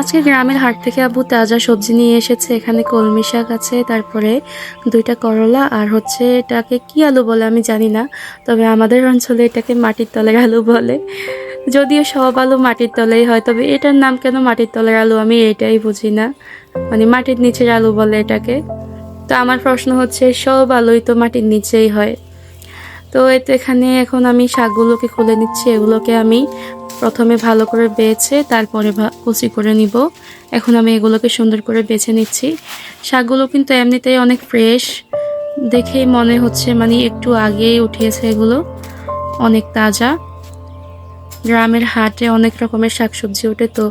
আজকে গ্রামের হাট থেকে আব্বু তাজা সবজি নিয়ে এসেছে। এখানে কলমি শাক আছে, তারপরে দুইটা করলা আর হচ্ছে এটাকে কি আলু বলে আমি জানি না, তবে আমাদের অঞ্চলে এটাকে মাটির তলের আলু বলে। যদিও সব আলু মাটির তলেই হয়, তবে এটার নাম কেন মাটির তলের আলু আমি এটাই বুঝি না। মানে মাটির নিচের আলু বলে এটাকে। তো আমার প্রশ্ন হচ্ছে, সব আলুই তো মাটির নিচেই হয়। তো এতে এখানে এখন আমি শাকগুলোকে খুলে নিচ্ছি, এগুলোকে আমি প্রথমে ভালো করে বেছে, তারপরে কুচি করে নিব। এখন আমি এগুলোকে সুন্দর করে বেছে নিচ্ছি। শাকগুলো কিন্তু এমনিতেই অনেক ফ্রেশ। দেখেই মনে হচ্ছে মানে একটু আগেই উঠিয়েছে এগুলো। অনেক তাজা। গ্রামের হাটে অনেক রকমের শাকসবজি ওঠে। তো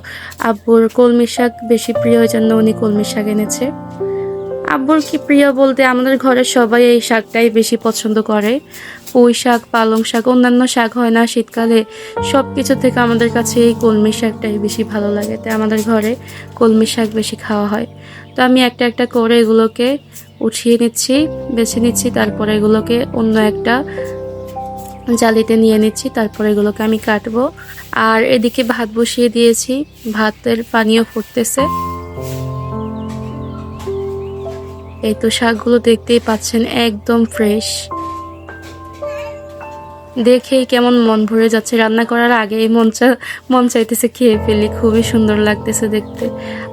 আব্বুর কলমি শাক বেশি প্রিয় জন্য উনি কলমি শাক এনেছে। আব্বুর কি প্রিয় বলতে আমাদের ঘরে সবাই এই শাকটাই বেশি পছন্দ করে। পুঁই শাক, পালং শাক, অন্যান্য শাক হয় না। শীতকালে সব কিছু থেকে আমাদের কাছে এই কলমি শাকটাই বেশি ভালো লাগে। তাই আমাদের ঘরে কলমি শাক বেশি খাওয়া হয়। তো আমি একটা একটা করে এগুলোকে উঠিয়ে নিচ্ছি, বেছে নিচ্ছি, তারপরে এগুলোকে অন্য একটা জালিতে নিয়ে নিচ্ছি, তারপরে এগুলোকে আমি কাটবো। আর এদিকে ভাত বসিয়ে দিয়েছি। ভাতের পানিও ফুটতেছে। এই তো শাকগুলো দেখতেই পাচ্ছেন, একদম ফ্রেশ দেখেই কেমন মন ভরে যাচ্ছে। রান্না করার আগেই মন চা, মন চাইতেছে খেয়ে ফেলি, খুবই সুন্দর লাগতেছে দেখতে।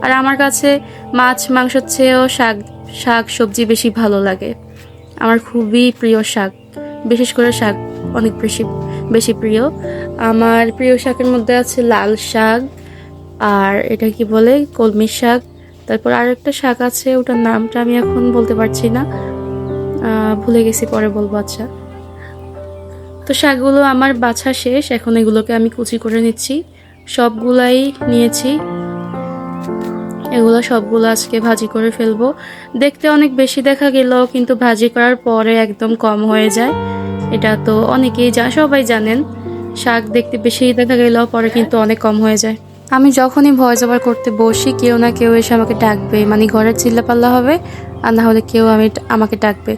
আর আমার কাছে মাছ, মাংসের চেয়েও শাক শাক, সবজি বেশি ভালো লাগে। আমার খুবই প্রিয় শাক, বিশেষ করে শাক অনেক বেশি বেশি প্রিয়। আমার প্রিয় শাকের মধ্যে আছে লাল শাক, আর এটা কি বলে? কলমি শাক। তারপর আরেকটা শাক আছে, ওটার নামটা আমি এখন বলতে পারছি না। ভুলে গেছি, পরে বলব আচ্ছা। তো শাকগুলো আমার বাছা শেষ, এখন এগুলোকে আমি কুচি করে নিচ্ছি। সবগুলাই নিয়েছি। এগুলো সবগুলো আজকে ভাজি করে ফেলব। দেখতে অনেক বেশি দেখা গেলেও কিন্তু ভাজি করার পরে একদম কম হয়ে যায়। এটা তো অনেকেই যা সবাই জানেন, শাক দেখতে বেশি দেখা গেলেও পরে কিন্তু অনেক কম হয়ে যায়। আমি যখনই ভয়েস ওভার করতে বসি, কেউ না কেউ এসে আমাকে ডাকবে। মানে ঘরের চিল্লাপাল্লা হবে, আর না হলে কেউ আমি আমাকে ডাকবে।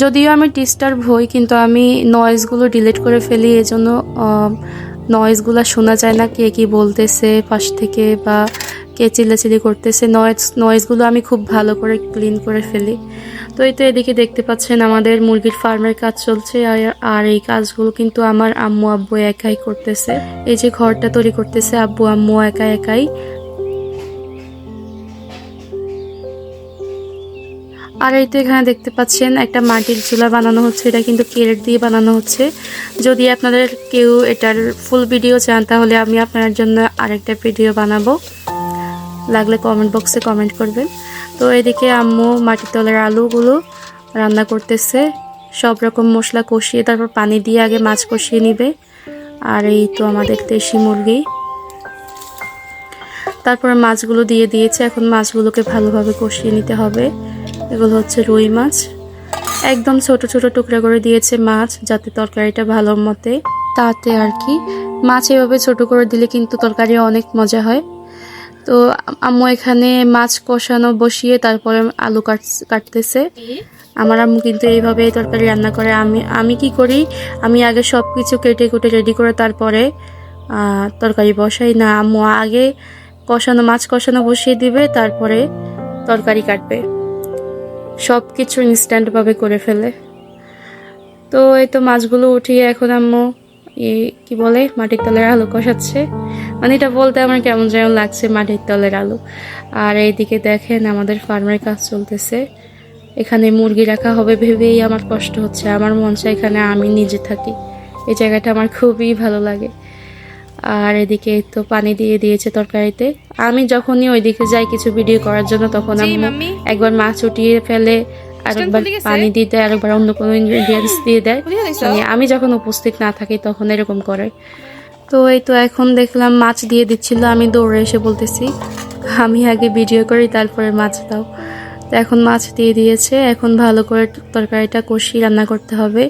যদিও আমি ডিস্টার্ব হই, কিন্তু আমি নয়েজগুলো ডিলিট করে ফেলি, এজন্য নয়েজগুলো শোনা যায় না কে কি বলতেছে, পাশ থেকে বা কে চিল্লাচিল্লি করতেছে। নয়েজ নয়েজগুলো আমি খুব ভালো করে ক্লিন করে ফেলি। তো এই তো এদিকে দেখতে পাচ্ছেন আমাদের মুরগির ফার্মের কাজ চলছে, আর- এই কাজগুলো কিন্তু আমার আম্মু, আব্বু একাই করতেছে। এই যে ঘরটা তৈরি করতেছে আব্বু, আম্মু একা একাই। আর এই তো এখানে দেখতে পাচ্ছেন একটা মাটির চুলা বানানো হচ্ছে, এটা কিন্তু কেরেট দিয়ে বানানো হচ্ছে। যদি আপনাদের কেউ এটার ফুল ভিডিও চান, তাহলে আমি আপনার জন্য আরেকটা ভিডিও বানাবো। লাগলে কমেন্ট বক্সে কমেন্ট করবেন। তো এদিকে আম্মু মাটির তলের আলুগুলো রান্না করতেছে। সব রকম মশলা কষিয়ে তারপর পানি দিয়ে আগে মাছ কষিয়ে নিবে। আর এই তো আমাদের দেশি মুরগি। তারপরে মাছগুলো দিয়ে দিয়েছে। এখন মাছগুলোকে ভালোভাবে কষিয়ে নিতে হবে। এগুলো হচ্ছে রুই মাছ। একদম ছোট ছোট টুকরা করে দিয়েছে মাছ, যাতে তরকারিটা ভালো মতে। তাতে আর কি, মাছ এভাবে ছোট করে দিলে কিন্তু তরকারি অনেক মজা হয়। তো আম্মু এখানে মাছ কষানো বসিয়ে তারপরে আলু কাট, কাটতেছে। আমার আম্মু কিন্তু এইভাবে তরকারি রান্না করে। আমি আমি কি করি? আমি আগে সব কিছু কেটে কুটে রেডি করে তারপরে তরকারি বসাই। না, আম্মু আগে কষানো, মাছ কষানো বসিয়ে দিবে, তারপরে তরকারি কাটবে। সব কিছু ইনস্ট্যান্টভাবে করে ফেলে। তো এই তো মাছগুলো উঠিয়ে এখন আম্মু, এই, কি বলে, মাটির তলের আলু কষাচ্ছে। মানে এটা বলতে আমার কেমন যেমন লাগছে মাটির তলের আলু। আর এইদিকে দেখেন আমাদের ফার্মের কাজ চলতেছে। এখানে মুরগি রাখা হবে ভেবেই আমার কষ্ট হচ্ছে। আমার মন চায় এখানে আমি নিজে থাকি। এই জায়গাটা আমার খুবই ভালো লাগে। আর এদিকে তো পানি দিয়ে দিয়েছে তরকারিতে। আমি যখনই ওইদিকে যাই কিছু ভিডিও করার জন্য তখন আমি একবার মাছ উঠিয়ে ফেলে আরেকবার পানি দিয়ে দেয় আরেকবার অন্য কোনো ইনগ্রেডিয়েন্টস দিয়ে দেয়। মানে আমি যখন উপস্থিত না থাকি তখন এরকম করে। তো এই তো এখন দেখলাম মাছ দিয়ে দিচ্ছিল, আমি দৌড়ে এসে বলতেছি, আমি আগে ভিডিও করি, তারপরে মাছ দাও। তো এখন মাছ দিয়ে দিয়েছে, এখন ভালো করে তরকারিটা কষি রান্না করতে হবে,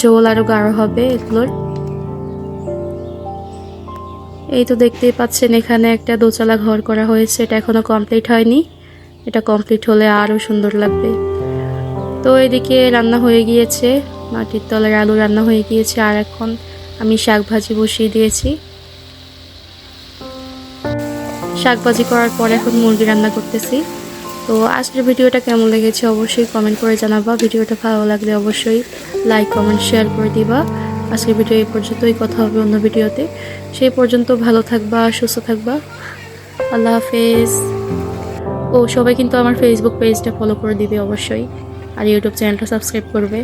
ঝোল আরও গাঢ় হবে এগুলোর। এই তো দেখতেই পাচ্ছেন, এখানে একটা দোতলা ঘর করা হয়েছে, এটা এখনও কমপ্লিট হয়নি, এটা কমপ্লিট হলে আরও সুন্দর লাগবে। তো এদিকে রান্না হয়ে গিয়েছে, মাটির তলের আলু রান্না হয়ে গিয়েছে, আর এখন আমি শাক ভাজি বসিয়ে দিয়েছি। শাকবাজি করার পর এখন মুরগি রান্না করতেছি। তো আজকের ভিডিওটা কেমন লেগেছে অবশ্যই কমেন্ট করে জানাবা। ভিডিওটা ভালো লাগলে অবশ্যই লাইক কমেন্ট শেয়ার করে দিবা। আজকের ভিডিও এই পর্যন্তই। কথা হবে অন্য ভিডিওতে। সেই পর্যন্ত ভালো থাকবা, সুস্থ থাকবা। আল্লাহ হাফেজ। ও, সবাই কিন্তু আমার ফেসবুক পেজটা ফলো করে দিবে অবশ্যই। আর ইউটিউব চ্যানেলটা সাবস্ক্রাইব করবে।